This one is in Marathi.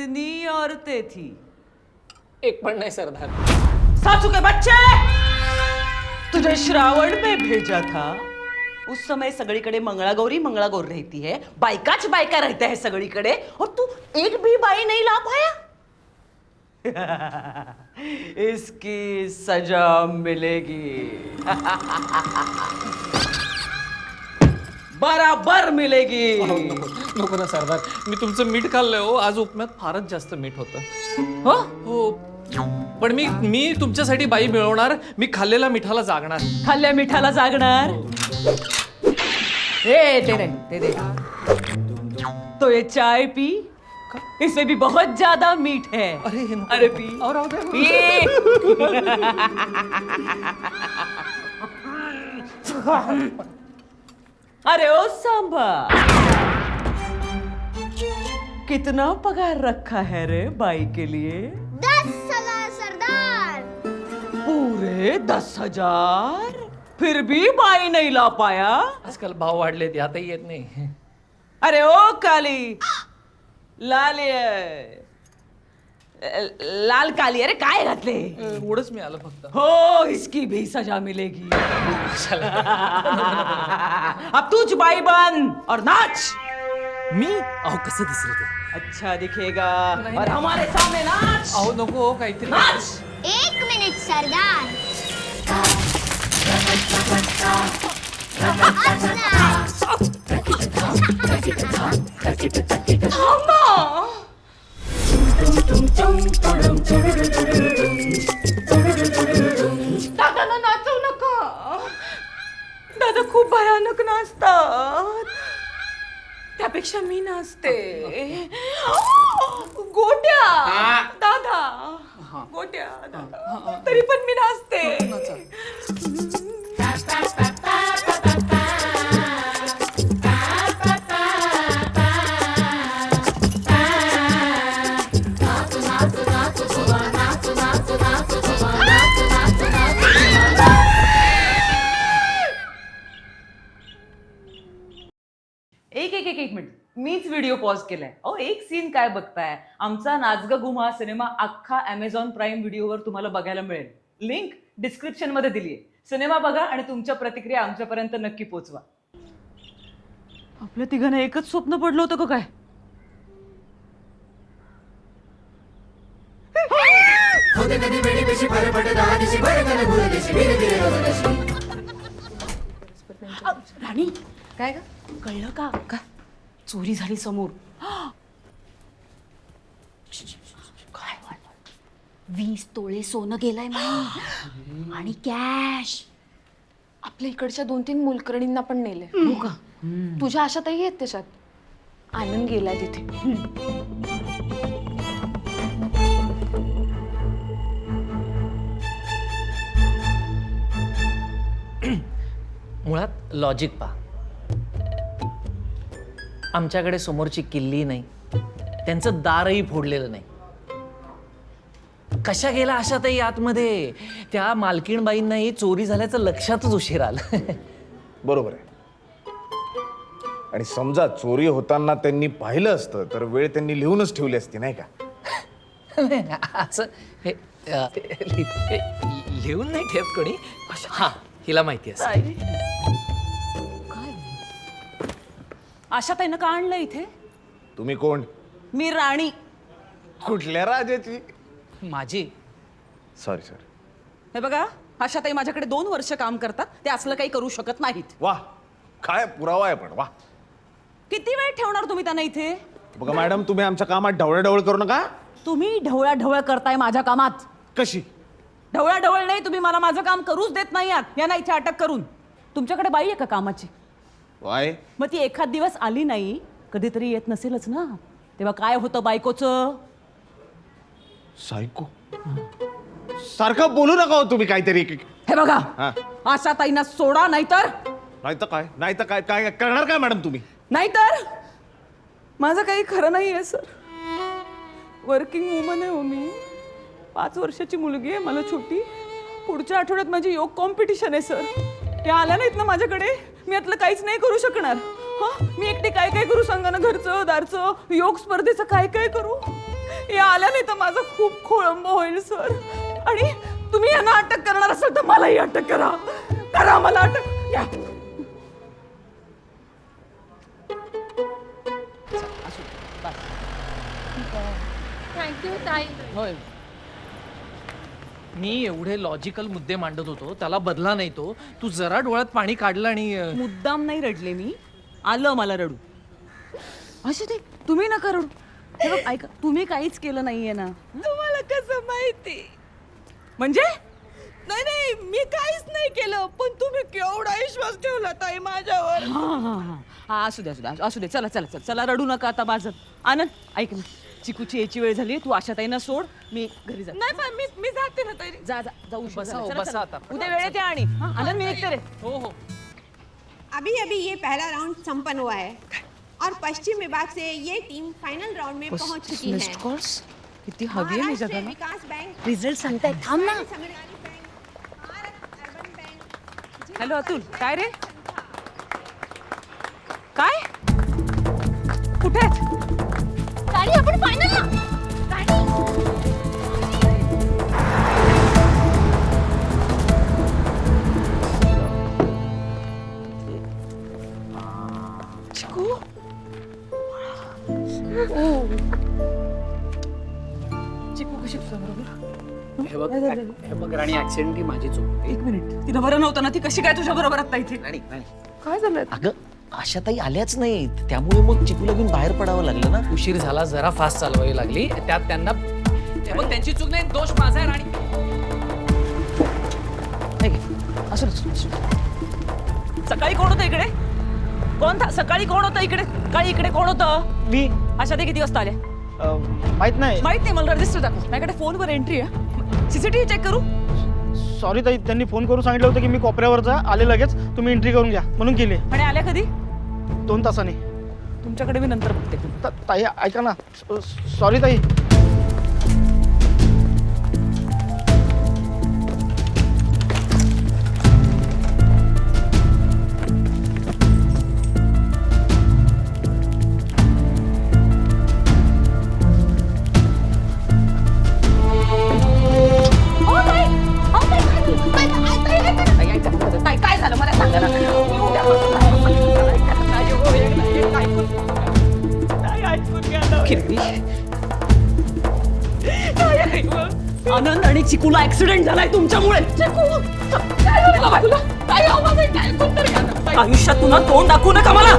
कितनी औरतें थी? एक पण नाही सरदार। सासू के बच्चे! तुझे श्रावण में भेजा था। उस समय सगळीकडे मंगळागौरी मंगळागौर रहती है। बायकाच बायका रहते हैं सगळीकडे। और तू एक भी बाई नहीं ला पाया? इसकी सजा मिलेगी। बराबर मिलेगी. नको ना सरदार. मी तुमचं मीठ खाल्लंय हो. आज उपम्यात फारच जास्त मीठ होतं. हो? हो. पण मी मी तुमच्यासाठी बाई मिळवणार. मी खाल्लेल्या मिठाला जागणार. खाल्ल्या मिठाला जागणार? ए दे रे दे. दे तो ये चाय पी. इसमें भी बहुत ज्यादा मीठ है. अरे हे नको. अरे पी. अहो, राहू दे. पी. अरे ओ सांबा कितना पगार रखा है रे बाई के लिए? दस साला सरदार। पूरे दस हज़ार? फिर भी बाई नहीं ला पाया? आजकाल भाव वाढले यातही येत नाही अरे ओ काली लाल ये- लाल काली अरे काय घातले एवढंच मी आलं फक्त हो इसकी भी सजा मिलेगी अब तूच बाई बन और नाच मी अहो कसं दिसेल ते अच्छा दिखेगा और हमारे सामने नाच अहो नको हो, काहीतरी नाच एक मिनिट सरदार थांबा दादाला नाचवू नका. दादा खूप भयानक नाचतात. त्यापेक्षा मी नाचते. व्हिडिओ पॉज केलाय. अहो एक सीन काय बघताय? आमचा नाचग गुम हा सिनेमा अख्खा अमेझॉन प्राईम व्हिडिओवर तुम्हाला बघायला मिळेल. लिंक डिस्क्रिप्शनमध्ये दिली आहे सिनेमा बघा आणि तुमच्या प्रतिक्रिया आमच्यापर्यंत नक्की पोचवा. आपल्या तिघांना एकच स्वप्न पडलं होतं का काय? राणी. काय ग? कळलं का? का? चोरी झाली समोर. काय वीस तोळे सोनं गेलंय आणि कॅश आपल्या इकडच्या दोन तीन मोलकरणींना पण नेले हो का? तुझ्या आशाताही आहेत त्याच्यात. आनंद गेलाय तिथे. मुळात लॉजिक पहा. आमच्याकडे समोरची किल्ली नाही. त्यांचं दारही फोडलेलं नाही. कशा गेला अशातही आतमध्ये? त्या मालकीणबाईंनाही चोरी झाल्याचं लक्षातच उशीर आलं. बरोबर आहे. आणि समजा चोरी होताना त्यांनी पाहिलं असतं तर वेळ त्यांनी लिहूनच ठेवली असती नाही का? असं हे अ, लिहून नाही ठेवत कोणी? हा हिला माहिती असं आशा ताईनं का आणलं इथे? तुम्ही कोण? मी राणी. कुठल्या राजाची? माझी. सॉरी सर हे बघा आशाताई माझ्याकडे दोन वर्ष काम करतात ते असलं काही करू शकत नाहीत. वा काय पुरावा आहे पण वा. किती वेळ ठेवणार तुम्ही त्यांना इथे? बघा मॅडम तुम्ही आमच्या कामात ढवळढवळ करू नका. तुम्ही ढवळ्या ढवळ करताय माझ्या कामात. कशी? ढवळ्या ढवळ नाही तुम्ही मला माझं काम करूच देत नाही आहात. यांना इथे अटक करून. तुमच्याकडे बाई आहे का कामाची? वाय मग ती एखाद दिवस आली नाही कधीतरी येत नसेलच ना. तेव्हा काय होतं बायकोचं? सायको? सारखं बोलू नका हो तुम्ही काहीतरी. हे बघा हा. आशा ताईंना सोडा नाहीतर. नाही तर काय? नाही तर काय? काय करणार काय मॅडम तुम्ही? नाहीतर? माझं काही खरं नाही आहे सर. वर्किंग वुमन आहे हो मी. पाच वर्षाची मुलगी आहे मला छोटी. पुढच्या आठवड्यात माझी योग कॉम्पिटिशन आहे सर. त्या आल्या नाहीत ना माझ्याकडे? मी यातलं काहीच नाही करू शकणार. हा? मी एकटी काय काय करू सांगा ना घरचं दारचं योग स्पर्धेचं काय काय करू? या आल्या नाही तर माझा खूप खोळंब होईल सर. आणि तुम्ही यांना अटक करणार असाल तर मलाही अटक करा. करा मला अटक. या. थँक्यू ताई. होय. मी एवढे लॉजिकल मुद्दे मांडत होतो त्याला बदला नाही तो. तू जरा डोळ्यात पाणी काढलं आणि अं, मुद्दाम नाही रडले मी. आलं मला रडू. असे ते तुम्ही नका रडू. हे बघ ऐका तुम्ही काहीच केलं नाहीये ना. तुम्हाला कसं माहिती? म्हणजे? नाही नाही मी काहीच नाही केलं पण तुम्ही केवढा विश्वास ठेवला ताई माझ्यावर. हा असू दे असू दे असू दे. चला चला चला चला रडू नका आता माझं. आनंद ऐक ना. चिकूची यायची वेळ झाली तू आशा ताईंना सोड मी घरी जा नाही पण मी मी जाते ना ताई जा जा जाऊ बसा, हो, बसा आता. उद्या वेळेत या आणि. हा, आनंद मी निघते रे. हो हो. अभी अभी ये पहला राउंड संपन्न हुआ है। और पश्चिम विभाग से ये टीम फाइनल राउंड में पहुंच चुकी है। कॉल्स किती हवी आहे मी महाराष्ट्र जगाला विकास बैंक रिझल्ट सांगताय थांब ना। Samruddhi bank Bharat urban bank hello Atul काय रे? काय? कुठे आहेत? हे बघ हे बघ राणी ऍक्सिडेंट ही माझी चूक एक मिनिट. तिला बरं नव्हतं ना ती? कशी काय तुझ्या बरोबर आता इथे? काय झालं अगं आशाताई आल्याच नाहीत. त्यामुळे मग चिकूला घेऊन बाहेर पडावं लागलं ना? उशीर झाला जरा फास्ट चालवावी लागली. त्यात त्यांना हे बघ त्यांची चूक नाही दोष माझा आहे राणी. नाही घे. असू दे, असू दे, असू दे. सकाळी कोण होतं इकडे? कोण था सकाळी कोण होतं इकडे? सकाळी इकडे कोण होतं? मी. अशा ते किती वाजता आल्या? अं, माहीत नाही. माहीत नाही मला रजिस्टर दाखव. माझ्याकडे फोनवर एंट्री आहे. सीसीटीव्ही चेक करू? सॉरी ताई त्यांनी फोन करून सांगितलं होतं की मी कोपऱ्यावरचा आले लगेच तुम्ही एंट्री करून घ्या. म्हणून केली. आणि आल्या कधी? दोन तासांनी. तुमच्याकडे मी नंतर बघते. ता- ताई ऐका ना. सॉरी ताई. नाही. आनंद आणि चिकूला ऍक्सिडेंट झालाय तुमच्यामुळे तुला? आयुष्यात पुन्हा तोंड दाखवू नका मला.